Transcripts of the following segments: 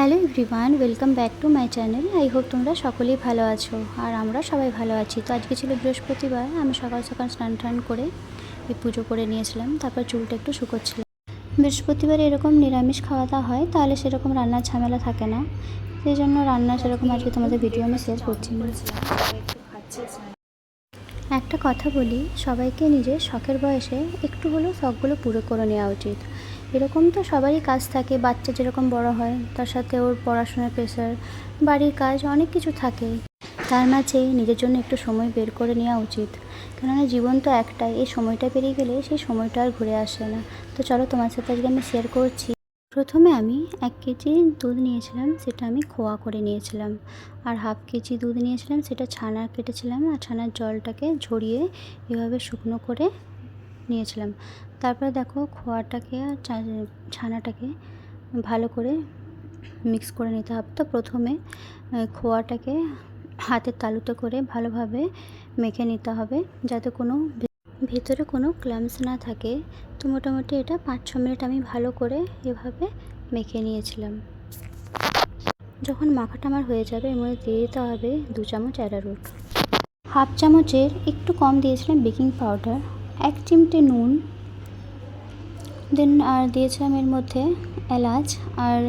Hello everyone, welcome back to my channel. I hope তোমরা সকলেই ভালো আছো আর আমরা সবাই ভালো আছি। তো আজকে ছিল বৃহস্পতিবার, আমি সকাল সকাল স্নান টান করে এই পুজো করে নিয়েছিলাম, তারপর চুলটা একটু শুকোচ্ছিলাম বৃহস্পতিবার এরকম নিরামিষ খাওয়া দাওয়া হয়, তাহলে সেরকম রান্নার ঝামেলা থাকে না। সেই জন্য রান্না সেরকম আজকে তোমাদের ভিডিও আমি শেয়ার করছি। একটা কথা বলি, সবাইকে নিজের শখের বয়সে একটু হলেও শখগুলো পুরো করে নেওয়া উচিত। এরকম তো সবারই কাজ থাকে, বাচ্চা যেরকম বড় হয়, তার সাথে ওর পড়াশোনার প্রেশার বাড়ির কাজ, অনেক কিছু থাকে তার মাঝে নিজের জন্য একটু সময় বের করে নেওয়া উচিত। কেননা জীবন তো একটাই, এই সময়টা পেরিয়ে গেলে সেই সময়টা আর ঘুরে আসে না। তো চলো তোমার সাথে আজকে আমি শেয়ার করছি। প্রথমে আমি এক কেজি দুধ নিয়েছিলাম, সেটা আমি খোয়া করে নিয়েছিলাম। আর হাফ কেজি দুধ নিয়েছিলাম, সেটা ছানা কেটেছিলাম, আর ছানার জলটাকে ঝরিয়ে এভাবে শুকনো করে নিয়েছিলাম। তারপরে দেখো খোয়াটাকে আর ছানাটাকে ভালো করে মিক্স করে নিতে হবে। তো প্রথমে খোয়াটাকে হাতের তালুতে করে ভালোভাবে মেখে নিতে হবে যাতে কোনো ভেতরে কোনো ক্লামস না থাকে। তো মোটামুটি এটা পাঁচ, ছ মিনিট আমি ভালো করে এভাবে মেখে নিয়েছিলাম। যখন মাখাটা আমার হয়ে যাবে, এর মধ্যে দিয়ে দিতে হবে দু চামচ অ্যারারুট। হাফ চামচের একটু কম দিয়েছিলাম বেকিং পাউডার। এক চিমটে নুন দেন আর দিয়েছিলাম এর মধ্যে এলাচ আর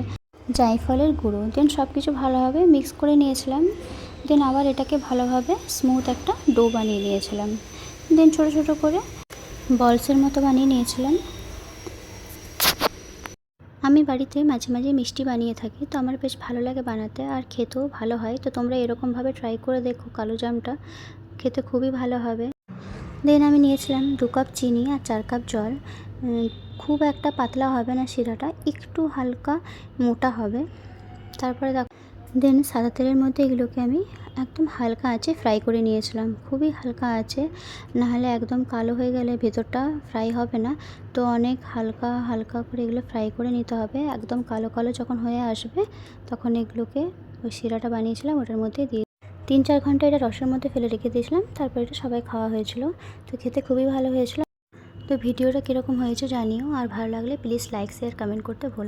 জায়ফলের গুঁড়ো। দেন সব কিছু ভালোভাবে মিক্স করে নিয়েছিলাম। দেন আবার এটাকে ভালোভাবে স্মুথ একটা ডো বানিয়ে নিয়েছিলাম। দেন ছোটো ছোটো করে বলসের মতো বানিয়ে নিয়েছিলাম। আমি বাড়িতে মাঝে মাঝে মিষ্টি বানিয়ে থাকি, তো আমার বেশ ভালো লাগে বানাতে আর খেতেও ভালো হয়। তো তোমরা এরকমভাবে ট্রাই করে দেখো কালো জামটা। খেতে খুবই ভালো হবে। দেন আমি নিয়েছিলাম দু কাপ চিনি আর চার কাপ জল। খুব একটা পাতলা হবে না শিরাটা, একটু হালকা মোটা হবে। তারপরে দেখো দেন সাদা তেলের মধ্যে এগুলোকে আমি একদম হালকা আছে ফ্রাই করে নিয়েছিলাম। খুবই হালকা আছে নাহলে একদম কালো হয়ে গেলে ভেতরটা ফ্রাই হবে না। তো অনেক হালকা হালকা করে এগুলো ফ্রাই করে নিতে হবে। একদম কালো কালো যখন হয়ে আসবে, তখন এগুলোকে ওই শিরাটা বানিয়েছিলাম, ওটার মধ্যে দিয়ে তিন চার ঘণ্টা এটা রসের মধ্যে ফেলে রেখে দিয়েছিলাম, তারপর এটা সবাই খাওয়া হয়েছিল। তো খেতে খুবই ভালো হয়েছিল। তো ভিডিওটা কীরকম হয়েছে জানিও, আর ভালো লাগলে প্লিজ লাইক শেয়ার কমেন্ট করতে